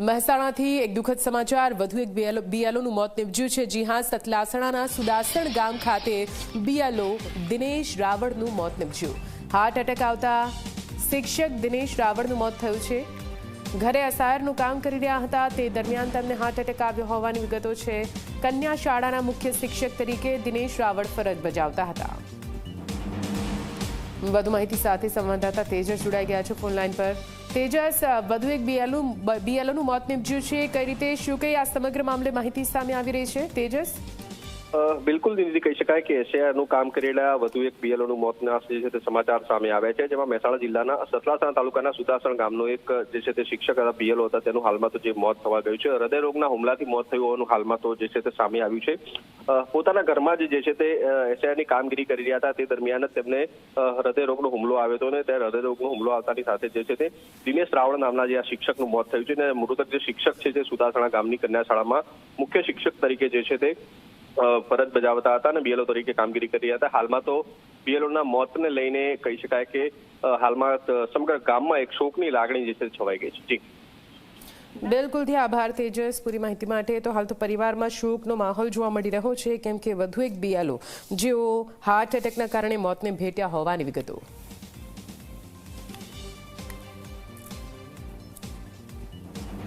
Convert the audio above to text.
મહેસાણાથી એક દુઃખદ સમાચાર. વધુ એક બીએલઓ બીએલઓનું મોત નિપજ્યું છે. જી હા, સતલાસણાના સુદાસણ ગામ ખાતે બીએલઓ દિનેશ રાવળનું મોત નિપજ્યું. હાર્ટ એટેક આવતા શિક્ષક દિનેશ રાવળનું મોત થયું છે. ઘરે અસાયરનું કામ કરી રહ્યા હતા. તે દરમિયાન તેમને હાર્ટ એટેક આવ્યો હોવાની વિગતો છે. કન્યા શાળાના મુખ્ય શિક્ષક તરીકે દિનેશ રાવળ ફરજ બજાવતા હતા. વધુ માહિતી સાથે સંવાદદાતા તેજસ જોડાઈ ગયા છે ફોન લાઈન પર. તેજસ વધુ એક બીએલઓ બીએલઓનું મોત નિપજ્યું છે. કઈ રીતે, શું કઈ આ સમગ્ર મામલે માહિતી સામે આવી રહી છે? તેજસ? બિલકુલ દીદી કહી શકાય કે એશિયાનું કામ કરેલા વધુ એક બીએલઓનું મોતના જે છે તે સમાચાર સામે આવ્યા છે, જેમાં મહેસાણા જિલ્લાના સતલાસણા તાલુકાના સુદાસણ ગામનો એક, જે છે તે શિક્ષક હતા બીએલઓ હતા, તેનું હાલમાં તો જે મોત થવા ગયું છે. હૃદયરોગના હુમલાથી મોત થયું હોવાનું હાલમાં તો જે છે તે સામે આવ્યું છે. પોતાના ઘરમાં જ જે છે તે એશિયાની કામગીરી કરી રહ્યા હતા, તે દરમિયાન જ તેમને હૃદયરોગનો હુમલો આવ્યો હતો અને ત્યારે હૃદયરોગનો હુમલો આવતાની સાથે જે છે તે દિનેશ રાવળ નામના જે આ શિક્ષકનું મોત થયું છે અને મૃતક જે શિક્ષક છે જે સુદાસણા ગામની કન્યા શાળામાં મુખ્ય શિક્ષક તરીકે જે છે તે ફરજ બજાવતા હતા અને બીએલઓ તરીકે કામગીરી કરી હતા. હાલમાં તો બીએલઓના મોતને લઈને કહી શકાય કે હાલમાં સમગ્ર ગામમાં એક શોકની લાગણી જે છે છવાઈ ગઈ છે. જી. બિલકુલથી આભાર તેજસ, પૂરી માહિતી માટે. તો હાલ તો પરિવારમાં શોકનો માહોલ જોવા મળી રહ્યો છે, કેમ કે વધુ એક બીએલઓ જેઓ હાર્ટ એટેકના કારણે મોતને ભેટ્યા હોવાની વિગતો.